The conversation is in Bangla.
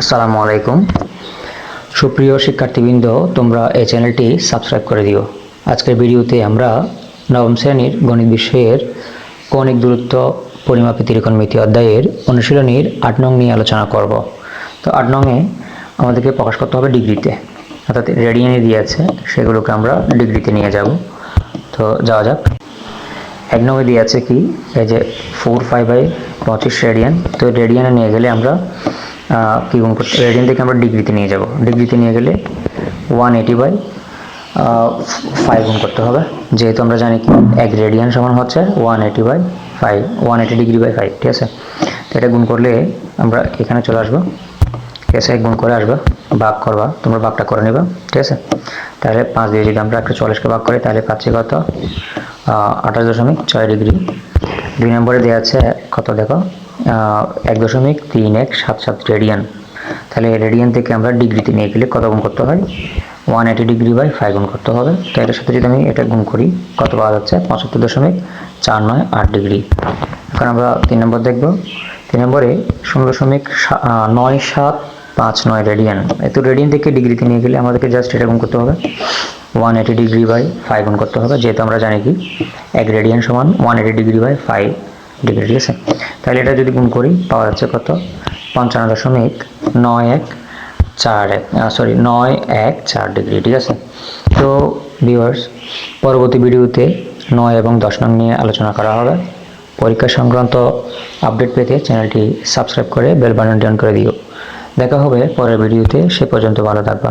আসসালামু আলাইকুম। সুপ্রিয় শিক্ষার্থীবৃন্দ, তোমরা এই চ্যানেলটি সাবস্ক্রাইব করে দিও। আজকের ভিডিওতে আমরা নবম শ্রেণির গণিত বিষয়ের কৌণিক দূরত্ব পরিমাপে ত্রিকোণমিতি অধ্যায়ের অনুশীলনীর আট নং নিয়ে আলোচনা করব। তো আট নংয়ে আমাদেরকে প্রকাশ করতে হবে ডিগ্রিতে। অর্থাৎ রেডিয়ানে দিয়ে আছে, সেগুলোকে আমরা ডিগ্রিতে নিয়ে যাব। তো যাওয়া যাক। এক নম্বরে দিয়ে আছে কি? এই যে ফোর ফাইভ বাই পঁচিশ রেডিয়ান। তো রেডিয়ানে নিয়ে গেলে আমরা কি গুণ করতে রেডিয়ান থেকে আমরা ডিগ্রিতে নিয়ে যাব। ডিগ্রিতে নিয়ে গেলে ওয়ান এইটি বাই ফাইভ গুণ করতে হবে। যেহেতু আমরা জানি কি, এক রেডিয়ান সমান হচ্ছে one eighty by five one eighty degree by five ঠিক আছে? তো এটা গুণ করলে আমরা এখানে চলে আসব। ঠিক আছে? গুণ করে আসবে, ভাগ করবা, তোমরা ভাগটা করে নেবে, ঠিক আছে? তাহলে পাঁচ দিয়ে যদি আমরা একটা চল্লিশকে ভাগ করি, তাহলে পাচ্ছি কত? আঠাশ দশমিক ছয় ডিগ্রি দুই নম্বরে দেওয়া আছে কত দেখো? এক দশমিক তিন এক সাত সাত রেডিয়ান। তাহলে রেডিয়ান থেকে আমরা ডিগ্রিতে নিয়ে গেলে কত গুণ করতে হয়? One eighty degree by five গুণ করতে হবে। তো এটার সাথে যদি আমি এটা গুণ করি, কত পাওয়া যাচ্ছে? পঁচাত্তর দশমিক চার নয় আট ডিগ্রি। এখন আমরা তিন নম্বর দেখব। তিন নম্বরে শূন্য দশমিক নয় সাত পাঁচ নয় রেডিয়ান। এত রেডিয়ান থেকে ডিগ্রিতে নিয়ে গেলে আমাদেরকে জাস্ট এটা গুণ করতে হবে। One eighty degree by five গুণ করতে হবে। যেহেতু আমরা জানি কি, এক রেডিয়ান সমান one eighty degree by five. Degree ঠিক আছে? তাহলে এটা যদি গুণ করি পাওয়া যাচ্ছে কত? পঞ্চান্ন দশমিক নয় এক চার এক সরি নয় এক চার ডিগ্রি ঠিক আছে? তো ভিউয়ার্স পরবর্তী ভিডিওতে নয় এবং দশ নং নিয়ে আলোচনা করা হবে। পরীক্ষা সংক্রান্ত আপডেট পেতে চ্যানেলটি সাবস্ক্রাইব করে বেল বাটনটি করে দিও। দেখা হবে পরের ভিডিওতে, সে পর্যন্ত ভালো থাকবা।